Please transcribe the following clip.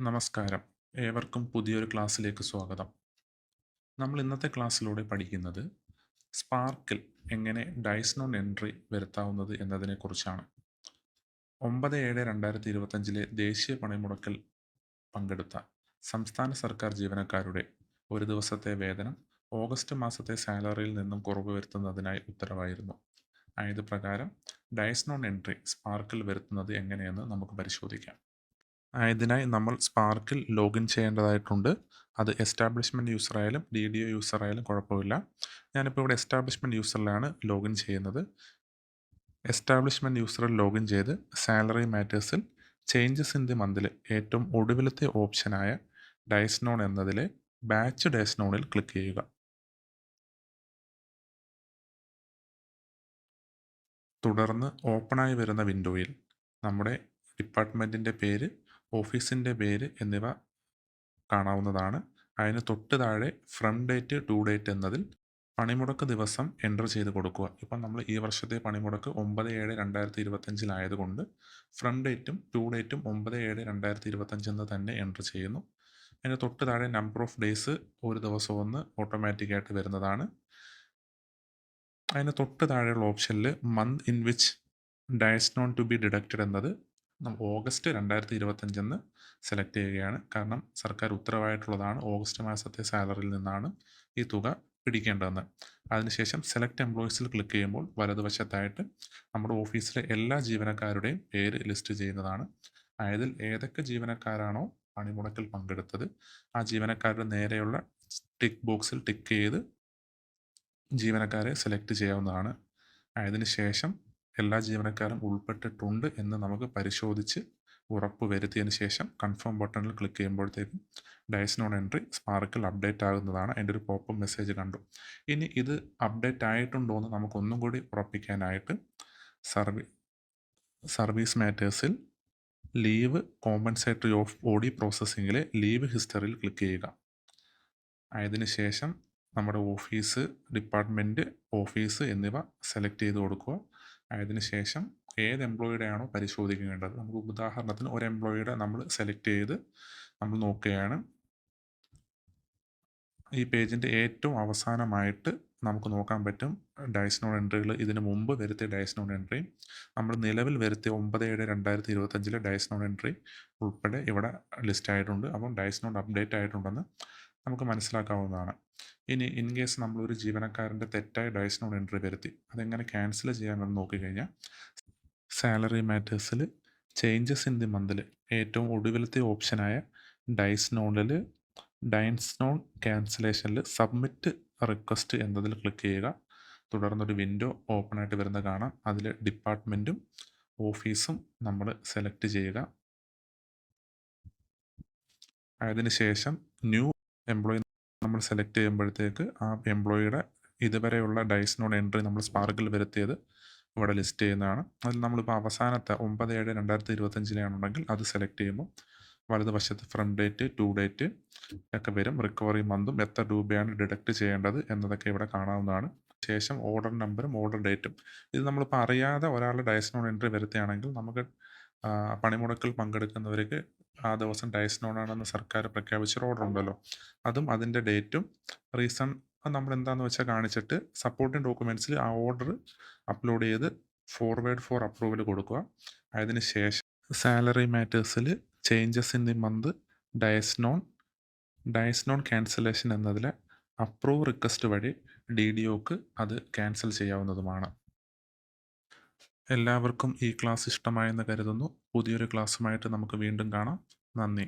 നമസ്കാരം. ഏവർക്കും പുതിയൊരു ക്ലാസ്സിലേക്ക് സ്വാഗതം. നമ്മൾ ഇന്നത്തെ ക്ലാസ്സിലൂടെ പഠിക്കുന്നത് സ്പാർക്കിൽ എങ്ങനെ ഡൈസ്നോൺ എൻട്രി വരുത്താവുന്നത് എന്നതിനെക്കുറിച്ചാണ്. ഒമ്പത് ഏഴ് രണ്ടായിരത്തി ഇരുപത്തഞ്ചിലെ ദേശീയ പണിമുടക്കിൽ പങ്കെടുത്ത സംസ്ഥാന സർക്കാർ ജീവനക്കാരുടെ ഒരു ദിവസത്തെ വേതനം ഓഗസ്റ്റ് മാസത്തെ സാലറിയിൽ നിന്നും കുറവ് വരുത്തുന്നതിനായി ഉത്തരവായിരുന്നു. ആയത് പ്രകാരം ഡൈസ്നോൺ എൻട്രി സ്പാർക്കിൽ വരുത്തുന്നത് എങ്ങനെയെന്ന് നമുക്ക് പരിശോധിക്കാം. ഇതിനായി നമ്മൾ സ്പാർക്കിൽ ലോഗിൻ ചെയ്യേണ്ടതായിട്ടുണ്ട്. അത് എസ്റ്റാബ്ലിഷ്മെന്റ് യൂസറായാലും ഡി ഡി ഒ യൂസറായാലും കുഴപ്പമില്ല. ഞാനിപ്പോൾ ഇവിടെ എസ്റ്റാബ്ലിഷ്മെന്റ് യൂസറിലാണ് ലോഗിൻ ചെയ്യുന്നത്. എസ്റ്റാബ്ലിഷ്മെന്റ് യൂസറിൽ ലോഗിൻ ചെയ്ത് സാലറി മാറ്റേഴ്സിൽ ചേഞ്ചസ് ഇൻ ദി മന്തിൽ ഏറ്റവും ഒടുവിലത്തെ ഓപ്ഷനായ ഡയസ് നോൺ എന്നതിലെ ബാച്ച് ഡയസ് നോണിൽ ക്ലിക്ക് ചെയ്യുക. തുടർന്ന് ഓപ്പണായി വരുന്ന വിൻഡോയിൽ നമ്മുടെ ഡിപ്പാർട്ട്മെന്റിന്റെ പേര് ഓഫീസിന്റെ പേര് എന്നിവ കാണാവുന്നതാണ്. അതിന് തൊട്ട് താഴെ ഫ്രം ഡേറ്റ് ടു ഡേറ്റ് എന്നതിൽ പണിമുടക്ക് ദിവസം എന്റർ ചെയ്ത് കൊടുക്കുക. ഇപ്പം നമ്മൾ ഈ വർഷത്തെ പണിമുടക്ക് ഒമ്പത് ഏഴ് രണ്ടായിരത്തി ഇരുപത്തഞ്ചിലായതുകൊണ്ട് ഫ്രം ഡേറ്റും ടു ഡേറ്റും ഒമ്പത് ഏഴ് രണ്ടായിരത്തി ഇരുപത്തഞ്ച് എന്ന് തന്നെ എന്റർ ചെയ്യുന്നു. അതിന് തൊട്ട് താഴെ നമ്പർ ഓഫ് ഡേയ്സ് ഒരു ദിവസം ഒന്ന് ഓട്ടോമാറ്റിക്കായിട്ട് വരുന്നതാണ്. അതിന് തൊട്ട് താഴെയുള്ള ഓപ്ഷനിൽ month in which dies non to be deducted എന്നത് ഓഗസ്റ്റ് രണ്ടായിരത്തി ഇരുപത്തഞ്ചെന്ന് സെലക്ട് ചെയ്യുകയാണ്. കാരണം സർക്കാർ ഉത്തരവായിട്ടുള്ളതാണ് ഓഗസ്റ്റ് മാസത്തെ സാലറിയിൽ നിന്നാണ് ഈ തുക പിടിക്കേണ്ടതെന്ന്. അതിനുശേഷം സെലക്ട് എംപ്ലോയീസിൽ ക്ലിക്ക് ചെയ്യുമ്പോൾ വലതുവശത്തായിട്ട് നമ്മുടെ ഓഫീസിലെ എല്ലാ ജീവനക്കാരുടെയും പേര് ലിസ്റ്റ് ചെയ്യുന്നതാണ്. ആയതിൽ ഏതൊക്കെ ജീവനക്കാരാണോ പണിമുടക്കിൽ പങ്കെടുത്തത് ആ ജീവനക്കാരുടെ നേരെയുള്ള ടിക്ക് ബോക്സിൽ ടിക്ക് ചെയ്ത് ജീവനക്കാരെ സെലക്ട് ചെയ്യാവുന്നതാണ്. അതിന് ശേഷം എല്ലാ ജീവനക്കാരും ഉൾപ്പെട്ടിട്ടുണ്ട് എന്ന് നമുക്ക് പരിശോധിച്ച് ഉറപ്പ് വരുത്തിയതിന് ശേഷം കൺഫേം ബട്ടണിൽ ക്ലിക്ക് ചെയ്യുമ്പോഴത്തേക്കും ഡയസ് നോൺ എൻട്രി സ്പാർക്കിൽ അപ്ഡേറ്റ് ആകുന്നതാണ് എന്റെ ഒരു പോപ്പ് മെസ്സേജ് കണ്ടു. ഇനി ഇത് അപ്ഡേറ്റ് ആയിട്ടുണ്ടോ എന്ന് നമുക്കൊന്നും കൂടി ഉറപ്പിക്കാനായിട്ട് സർവീ സർവീസ് മാറ്റേഴ്സിൽ ലീവ് കോമ്പൻസേറ്ററി ഓഫ് ബോഡി പ്രോസസ്സിങ്ങിലെ ലീവ് ഹിസ്റ്ററിയിൽ ക്ലിക്ക് ചെയ്യുക. അതിന് ശേഷം നമ്മുടെ ഓഫീസ് ഡിപ്പാർട്ട്മെന്റ് ഓഫീസ് എന്നിവ സെലക്ട് ചെയ്ത് കൊടുക്കുക. അതിന് ശേഷം ഏത് എംപ്ലോയിയുടെ ആണോ പരിശോധിക്കേണ്ടത്? നമുക്ക് ഉദാഹരണത്തിന് ഒരു എംപ്ലോയിയുടെ നമ്മൾ സെലക്ട് ചെയ്ത് നമ്മൾ നോക്കുകയാണ്. ഈ പേജിന്റെ ഏറ്റവും അവസാനമായിട്ട് നമുക്ക് നോക്കാൻ പറ്റും. ഡയസ്നോൺ എൻട്രികൾ ഇതിനു മുമ്പ് വരുത്തിയ ഡയസ്നോൺ എൻട്രി നമ്മൾ നിലവിൽ വരുത്തിയ ഒമ്പത് ഏഴ് രണ്ടായിരത്തി ഇരുപത്തഞ്ചിലെ ഡയസ്നോൺ എൻട്രി ഉൾപ്പെടെ ഇവിടെ ലിസ്റ്റ് ആയിട്ടുണ്ട്. അപ്പം ഡയസ്നോൺ അപ്ഡേറ്റ് ആയിട്ടുണ്ടെന്ന് നമുക്ക് മനസ്സിലാക്കാവുന്നതാണ്. ഇനി ഇൻ കേസ് നമ്മളൊരു ജീവനക്കാരന്റെ തെറ്റായ ഡയസിനോട് എൻട്രി വരുത്തി അതെങ്ങനെ ക്യാൻസൽ ചെയ്യാമെന്ന് നോക്കിക്കഴിഞ്ഞാൽ സാലറി മാറ്റേഴ്സിൽ ചേഞ്ചസ് ഇൻ ദി മന്തിൽ ഏറ്റവും ഒടുവിലത്തെ ഓപ്ഷനായ ഡൈസ്നോണിൽ ഡൈൻസ്നോൺ ക്യാൻസലേഷനിൽ സബ്മിറ്റ് റിക്വസ്റ്റ് എന്നതിൽ ക്ലിക്ക് ചെയ്യുക. തുടർന്നൊരു വിൻഡോ ഓപ്പൺ ആയിട്ട് വരുന്ന കാണാം. അതിൽ ഡിപ്പാർട്ട്മെന്റും ഓഫീസും നമ്മൾ സെലക്ട് ചെയ്യുക. അതിനുശേഷം ന്യൂ എംപ്ലോയി നമ്മൾ സെലക്ട് ചെയ്യുമ്പോഴത്തേക്ക് ആ എംപ്ലോയിയുടെ ഇതുവരെയുള്ള ഡൈസിനോട് എൻട്രി നമ്മൾ സ്പാർക്കിൽ വരുത്തിയത് ഇവിടെ ലിസ്റ്റ് ചെയ്യുന്നതാണ്. അതിൽ നമ്മളിപ്പോൾ അവസാനത്തെ ഒമ്പത് ഏഴ് രണ്ടായിരത്തി ഇരുപത്തഞ്ചിലാണെന്നുണ്ടെങ്കിൽ അത് സെലക്ട് ചെയ്യുമ്പോൾ വലതുവശത്ത് ഫ്രം ഡേറ്റ് ടു ഡേറ്റ് ഒക്കെ വരും. റിക്കവറി മന്തും എത്ര രൂപയാണ് ഡിഡക്റ്റ് ചെയ്യേണ്ടത് എന്നതൊക്കെ ഇവിടെ കാണാവുന്നതാണ്. ശേഷം ഓർഡർ നമ്പറും ഓർഡർ ഡേറ്റും ഇത് നമ്മളിപ്പോൾ അറിയാതെ ഒരാളുടെ ഡയസിനോട് എൻട്രി വരുത്തുകയാണെങ്കിൽ നമുക്ക് പണിമുടക്കിൽ പങ്കെടുക്കുന്നവർക്ക് ആ ദിവസം ഡയസ്നോണാണെന്ന് സർക്കാർ പ്രഖ്യാപിച്ച ഓർഡർ ഉണ്ടല്ലോ. അതും അതിന്റെ ഡേറ്റും റീസൺ നമ്മൾ എന്താണെന്ന് വെച്ചാൽ കാണിച്ചിട്ട് സപ്പോർട്ടിങ് ഡോക്യുമെന്റ്സിൽ ആ ഓർഡർ അപ്ലോഡ് ചെയ്ത് ഫോർവേഡ് ഫോർ അപ്രൂവൽ കൊടുക്കുക. അതിന് ശേഷം salary മാറ്റേഴ്സിൽ changes in the month dies non dies non cancellation എന്നതിലെ അപ്രൂവ് റിക്വസ്റ്റ് വഴി ഡി ഡി ഒക്ക് അത് ക്യാൻസൽ ചെയ്യാവുന്നതുമാണ്. എല്ലാവർക്കും ഈ ക്ലാസ് ഇഷ്ടമായെന്ന് കരുതുന്നു. പുതിയൊരു ക്ലാസ്സുമായിട്ട് നമുക്ക് വീണ്ടും കാണാം. നന്ദി.